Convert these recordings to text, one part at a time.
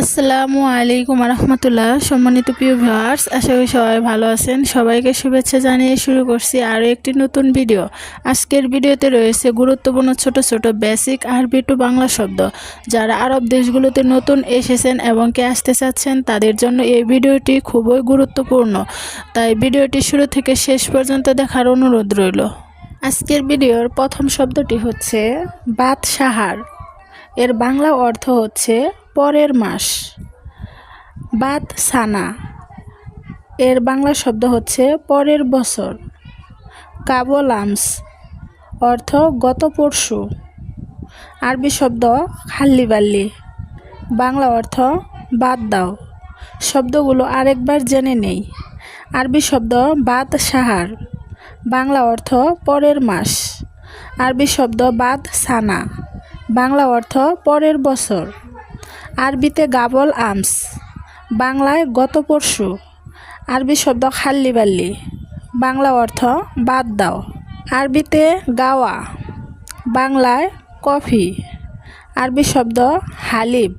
আসসালামু আলাইকুম রহমতুল্লাহ সম্মানিত প্রিয় ভিউয়ার্স, আশা করি সবাই ভালো আছেন। সবাইকে শুভেচ্ছা জানিয়ে শুরু করছি আরও একটি নতুন ভিডিও। আজকের ভিডিওতে রয়েছে গুরুত্বপূর্ণ ছোট ছোট বেসিক আরবি টু বাংলা শব্দ। যারা আরব দেশগুলোতে নতুন এসেছেন এবং কে আসতে চাচ্ছেন, তাদের জন্য এই ভিডিওটি খুবই গুরুত্বপূর্ণ। তাই ভিডিওটি শুরু থেকে শেষ পর্যন্ত দেখার অনুরোধ রইল। আজকের ভিডিওর প্রথম শব্দটি হচ্ছে বাদশাহার। এর বাংলা অর্থ হচ্ছে পরের মাস। বাদ সানা। এর বাংলা শব্দ হচ্ছে পরের বছর। কাবলামস অর্থ গত পরশু। আরবি শব্দ খাল্লিবাল্লি বাংলা অর্থ বাদ দাও। শব্দগুলো আরেকবার জেনে নেই। আরবি শব্দ বাদ সাহার। বাংলা অর্থ পরের মাস। আরবি শব্দ বাদ সানা। বাংলা অর্থ পরের বছর। আরবিতে গাবল আমস, বাংলায় গত পরশু, আরবি শব্দ খাল্লি বাল্লি, বাংলা অর্থ বাদ দাও, আরবিতে গাওয়া, বাংলায় কফি, আরবি শব্দ হালিব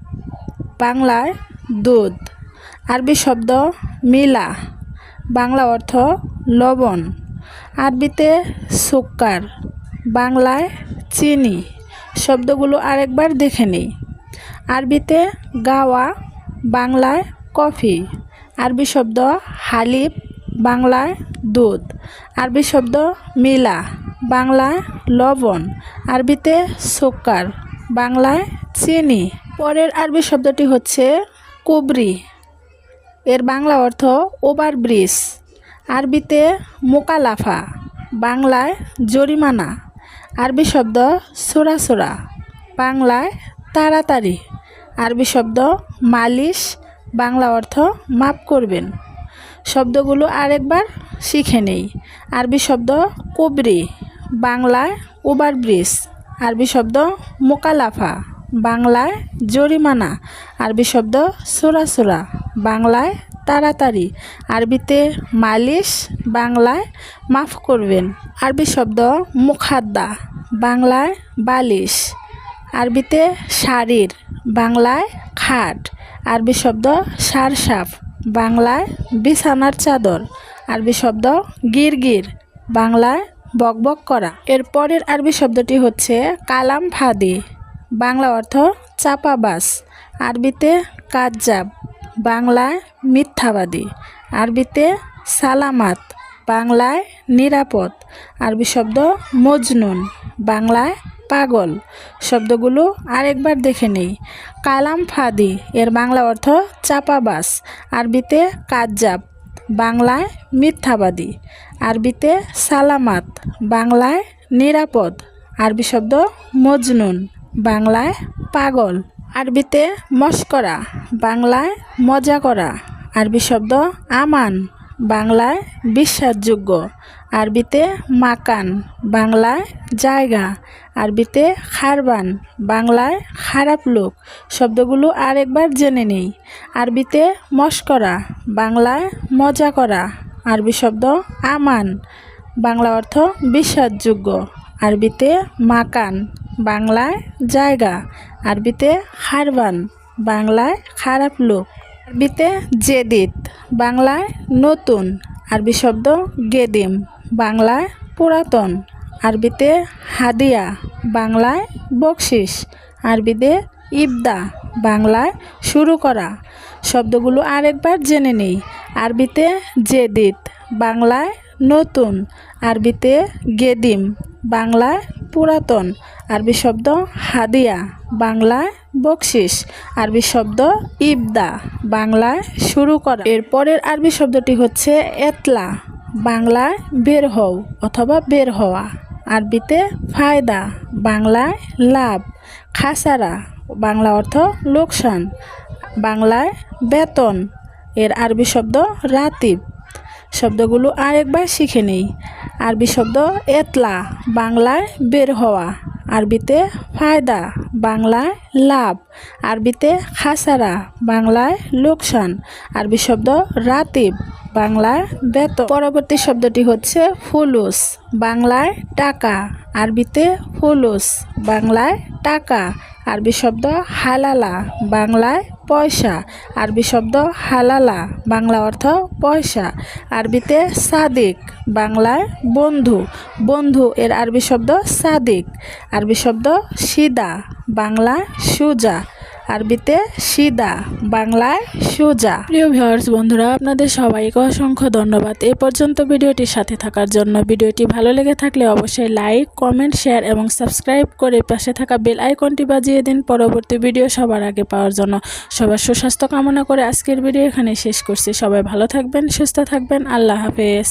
বাংলায় দুধ, আরবি শব্দ মিলা, বাংলা অর্থ লবণ, আরবিতে সুক্কার, বাংলায় চিনি, শব্দগুলো আরেকবার দেখে নিই। আরবিতে গাওয়া বাংলায় কফি, আরবি শব্দ হালিব বাংলায় দুধ, আরবি শব্দ মিলা বাংলায় লবণ, আরবিতে সুক্কার বাংলায় চিনি। পরের আরবি শব্দটি হচ্ছে কুবরি। এর বাংলা অর্থ ওভার ব্রিজ। আরবিতে মোকালাফা বাংলায় জরিমানা। আরবি শব্দ সোরা বাংলায় তাড়াতাড়ি। আরবি শব্দ মালিশ, বাংলা অর্থ মাপ করবেন। শব্দগুলো আরেকবার শিখে নেই। আরবি শব্দ কুবরি, বাংলায় ওভার ব্রিজ। আরবি শব্দ মোকালাফা, বাংলায় জরিমানা। আরবি শব্দ সোরা সোরা, বাংলায় তাড়াতাড়ি। আরবিতে মালিশ, বাংলায় মাফ করবেন। আরবি শব্দ মুখাদ্দা, বাংলায় বালিশ। আরবিতে শাড়ির বাংলায় খাট, আরবি শব্দ সারসাপ বাংলায় বিছানার চাদর, আরবি শব্দ গিরগির, বাংলায় বকবক করা। এর পরের আরবি শব্দটি হচ্ছে কালাম ফাদি, বাংলা অর্থ চাপাবাস, আরবিতে কাজ্জাব, বাংলায় মিথ্যাবাদী, আরবিতে সালামাত, বাংলায় নিরাপদ, আরবি শব্দ মজনুন, বাংলায় পাগল। শব্দগুলো আরেকবার দেখে নেই। কালাম ফাদি, এর বাংলা অর্থ চাপাবাস। আরবিতে কাজ্জাব, বাংলায় মিথ্যাবাদী। আরবিতে সালামাত, বাংলায় নিরাপদ। আরবি শব্দ মজনুন, বাংলায় পাগল। আরবিতে মস্করা, বাংলায় মজা করা। আরবি শব্দ আমান। বাংলায় বিশ্বাসযোগ্য। আরবিতে মাকান, বাংলায় জায়গা। আরবিতে খারবান, বাংলায় খারাপ লোক। শব্দগুলো আরেকবার জেনে নেই। আরবিতে মস্করা, বাংলায় মজা করা। আরবি শব্দ আমান। বাংলা অর্থ বিশ্বাসযোগ্য। আরবিতে মাকান, বাংলায় জায়গা। আরবিতে খারবান, বাংলায় খারাপ লোক। আরবিতে জেদিত, বাংলায় নতুন, আরবি শব্দ গেদিম, বাংলায় পুরাতন, আরবিতে হাদিয়া, বাংলায় বকশিস, আরবিতে ইবদা, বাংলায় শুরু করা। শব্দগুলো আরেকবার জেনে নেই। আরবিতে জেদিত, বাংলায় নতুন, আরবিতে গেদিম। বাংলায় পুরাতন। আরবি শব্দ হাদিয়া বাংলায় বকশিস। আরবি শব্দ ইবদা বাংলায় শুরু করা। এরপরের আরবি শব্দটি হচ্ছে এতলা বাংলায় বের হও অথবা বের হওয়া। আরবিতে ফায়দা বাংলায় লাভ, খাসারা, বাংলা অর্থ লোকসান, বাংলায় বেতন। এর আরবি শব্দ রাতিব। শব্দগুলো আরেকবার শিখে নেই। আরবি শব্দ এতলা, বাংলায় বের হওয়া। আরবিতে ফায়দা, বাংলায় লাভ। আরবিতে খাসারা, বাংলায় লোকসান। আরবি শব্দ রাতিব, বাংলায় বেতন। পরবর্তী শব্দটি হচ্ছে ফুলুস, বাংলায় টাকা। আরবিতে ফুলুস, বাংলায় টাকা। আরবি শব্দ হালালা, বাংলায় পয়সা। আরবি শব্দ হালালা, বাংলা অর্থ পয়সা। আরবিতে সাদিক, বাংলায় বন্ধু। বন্ধু এর আরবি শব্দ সাদিক। আরবি শব্দ সিদা বাংলা সুজা। আরবিতে সিদা, বাংলায় সুজা। প্রিয় ভিউয়ার্স, বন্ধুরা, আপনাদের সবাইকে অসংখ্য ধন্যবাদ। এ পর্যন্ত ভিডিওটির সাথে থাকার জন্য ভিডিওটি ভালো লেগে থাকলে অবশ্যই লাইক, কমেন্ট, শেয়ার এবং সাবস্ক্রাইব করে পাশে থাকা বেল আইকনটি বাজিয়ে দিন পরবর্তী ভিডিও সবার আগে পাওয়ার জন্য। সবার সুস্বাস্থ্য কামনা করে আজকের ভিডিও এখানে শেষ করছি। সবাই ভালো থাকবেন, সুস্থ থাকবেন। আল্লাহ হাফেজ।